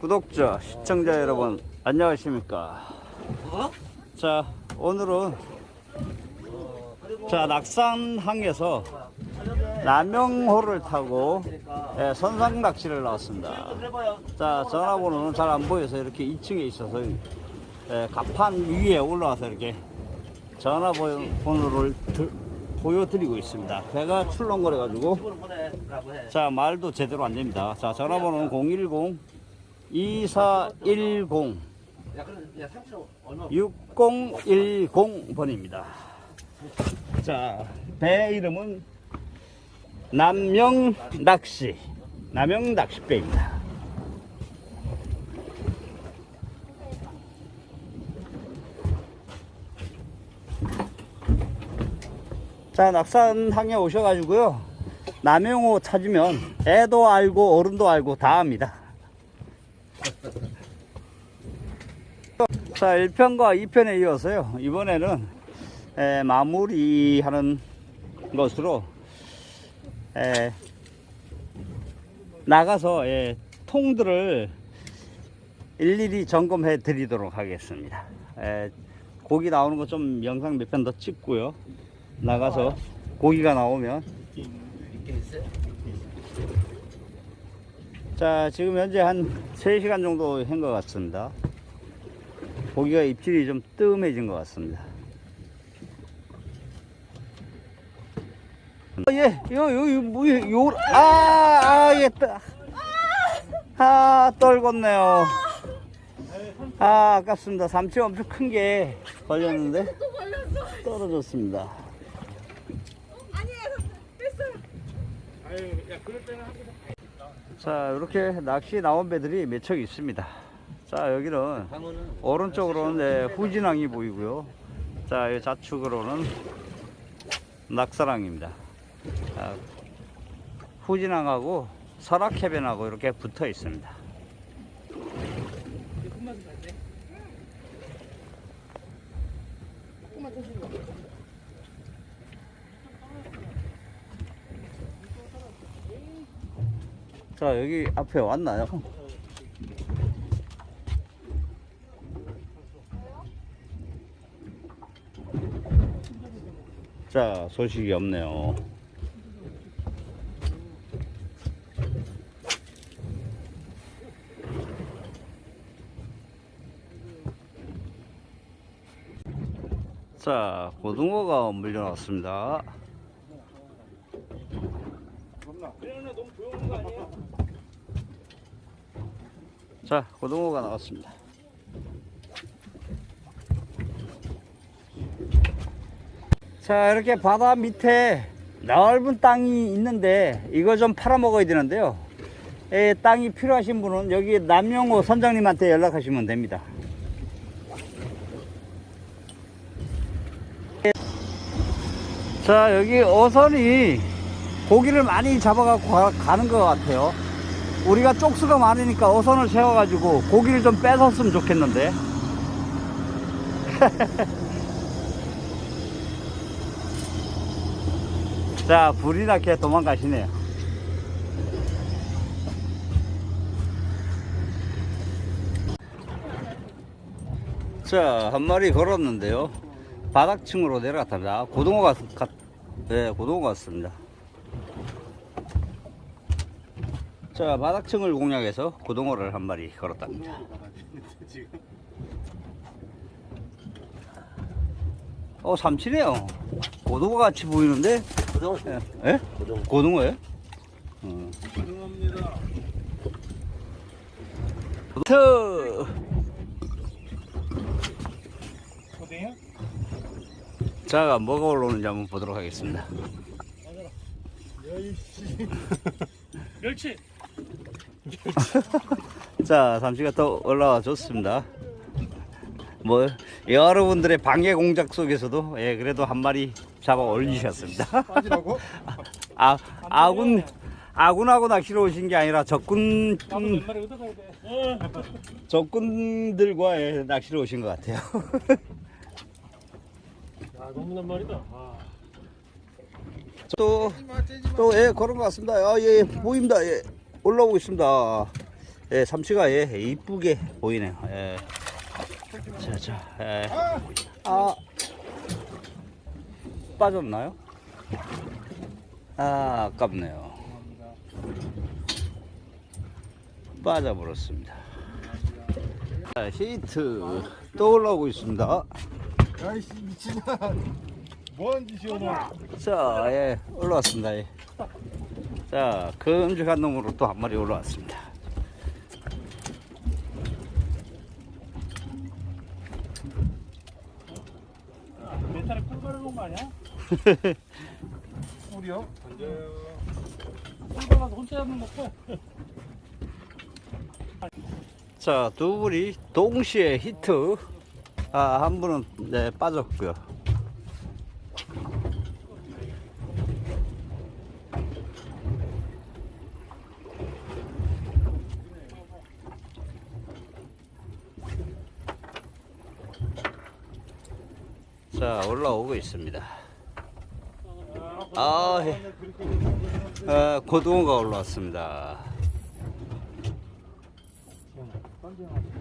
구독자, 시청자 여러분, 안녕하십니까. 자, 오늘은 자, 낙산항에서 남영호를 타고 예, 선상 낚시를 나왔습니다. 자, 전화번호는 잘 안 보여서 이렇게 2층에 있어서 예, 갑판 위에 올라와서 이렇게 전화번호를 드- 보여드리고 있습니다. 배가 출렁거려가지고 자 말도 제대로 안 됩니다. 자 전화번호는 010 2410 6010번입니다. 자, 배 이름은 남영 낚시, 남영 낚시배입니다. 자, 낙산항에 오셔가지고요. 남영호 찾으면 애도 알고 어른도 알고 다 압니다. 자, 1편과 2편에 이어서요. 이번에는 에, 마무리하는 것으로 에, 나가서 예, 통들을 일일이 점검해 드리도록 하겠습니다. 에, 고기 나오는 거 좀 영상 몇 편 더 찍고요. 나가서 고기가 나오면 자 지금 현재 한 3시간 정도 한 것 같습니다 고기가 입질이 좀 뜸해진 것 같습니다 어, 예, 요, 요, 요, 뭐, 요, 아, 아, 예, 떠. 아, 떨궜네요. 아, 아깝습니다. 삼치 엄청 큰 게 걸렸는데. 떨어졌습니다. 자, 이렇게 낚시 나온 배들이 몇 척 있습니다. 자, 여기는 오른쪽으로는 네, 후진항이 보이고요. 자, 이 좌측으로는 낙사랑입니다. 자, 후진항하고 설악해변하고 이렇게 붙어 있습니다. 자, 여기 앞에 왔나요? 자, 소식이 없네요. 자, 고등어가 물려놨습니다. 자, 고등어가 나왔습니다. 자, 이렇게 바다 밑에 넓은 땅이 있는데 이거 좀 팔아먹어야 되는데요. 에, 땅이 필요하신 분은 여기 남영호 선장님한테 연락하시면 됩니다. 자, 여기 어선이 고기를 많이 잡아갖고 가- 가는 것 같아요. 우리가 쪽수가 많으니까 어선을 세워가지고 고기를 좀 뺏었으면 좋겠는데. 자, 불이 나게 도망가시네요. 자, 한 마리 걸었는데요. 바닥층으로 내려갔답니다. 고등어가, 갔- 네, 고등어 같습니다. 자, 바닥층을 공략해서 고등어를 한 마리 걸었답니다. 어, 삼치네요. 고등어 같이 보이는데? 고등어. 예? 예? 고등어. 고등어예요? 어. 죄송합니다. 트! 고등이요? 자, 뭐가 올라오는지 한번 보도록 하겠습니다. 멸치. 자, 삼치가 또 올라와 줬습니다. 뭐, 여러분들의 방해 공작 속에서도, 예, 그래도 한 마리 잡아 올리셨습니다. 빠지라고? 아, 아군, 아군하고 낚시로 오신 게 아니라 적군, 마리 얻어가야 돼. 적군들과의 낚시로 오신 것 같아요. 야, 너무난 말이다. 아. 또, 또, 예, 그런 것 같습니다. 아, 예, 예, 보입니다. 예, 올라오고 있습니다. 예, 삼치가 예, 이쁘게 보이네요. 예. 자, 자, 예. 아, 빠졌나요? 아, 아깝네요. 빠져버렸습니다. 자, 히트 또 올라오고 있습니다. 야이씨 미친아 뭐하는 짓이야 오늘 자, 예, 올라왔습니다. 예. 자, 큼직한 놈으로 또 한 마리 올라왔습니다. 바르는 거 아니야? 우리요? 꿀 발라서 혼자 잡는 것도. 자, 두 분이 동시에 히트. 아, 한 분은 네, 빠졌고요. 자, 올라오고 있습니다. 아, 예. 아, 고등어가 올라왔습니다.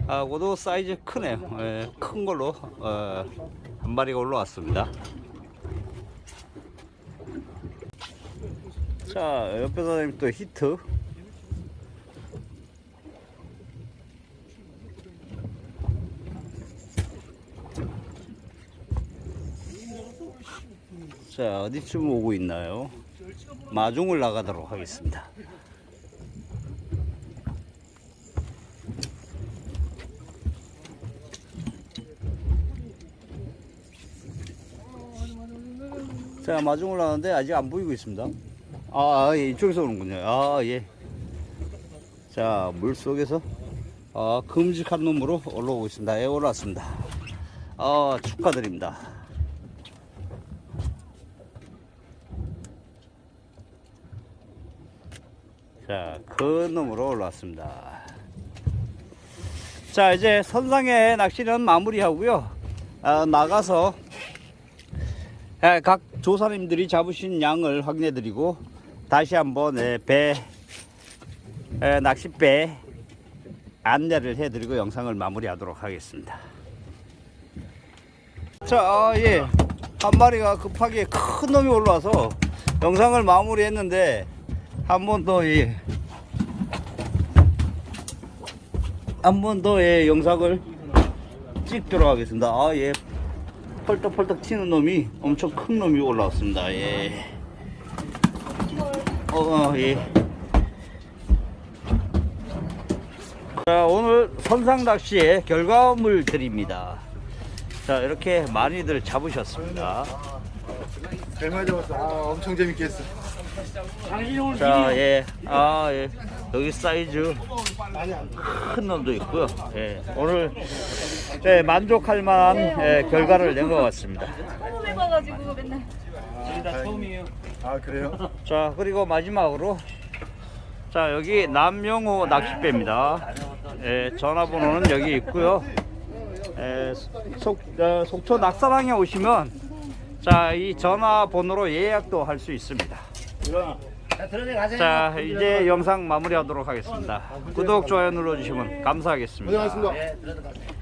아, 고등어 사이즈 크네요. 예, 큰 걸로 어, 한 마리가 올라왔습니다. 자, 옆에 사장님 또 히트. 자, 어디쯤 오고 있나요? 마중을 나가도록 하겠습니다. 자, 마중을 나가는데 아직 안 보이고 있습니다. 아, 아, 예, 이쪽에서 오는군요. 아, 예. 자, 물 속에서 아, 큼직한 놈으로 올라오고 있습니다. 예, 올라왔습니다. 아, 축하드립니다. 자, 큰 놈으로 올라왔습니다. 자, 이제 선상의 낚시는 마무리하고요. 아, 나가서 예, 각 조사님들이 잡으신 양을 확인해 드리고 다시 한번 예, 배 예, 낚싯배 안내를 해 드리고 영상을 마무리하도록 하겠습니다. 자, 아, 예, 한 마리가 급하게 큰 놈이 올라와서 영상을 마무리했는데 한번더 예, 한번 더 예, 영상을 찍도록 하겠습니다. 아, 예, 펄떡펄떡 튀는 놈이 엄청 큰 놈이 올라왔습니다. 예. 어, 어, 예. 자, 오늘 선상 낚시의 결과물 드립니다. 자, 이렇게 많이들 잡으셨습니다. 잘 많이 잡았어 아 엄청 재밌게 했어 자, 예. 아, 예. 여기 사이즈 큰 놈도 있고요. 예. 오늘 예, 만족할 만한 예, 결과를 낸 것 같습니다. 처음 해봐가지고 맨날. 저희 다 처음이에요. 아 그래요? 자 그리고 마지막으로 자 여기 남영호 낚싯배입니다 예, 전화번호는 여기 있고요 예, 속, 어, 속초 낙사방에 오시면 자 이 전화번호로 예약도 할 수 있습니다 자 이제 영상 마무리하도록 하겠습니다. 구독 좋아요 눌러주시면 감사하겠습니다. 고생하셨습니다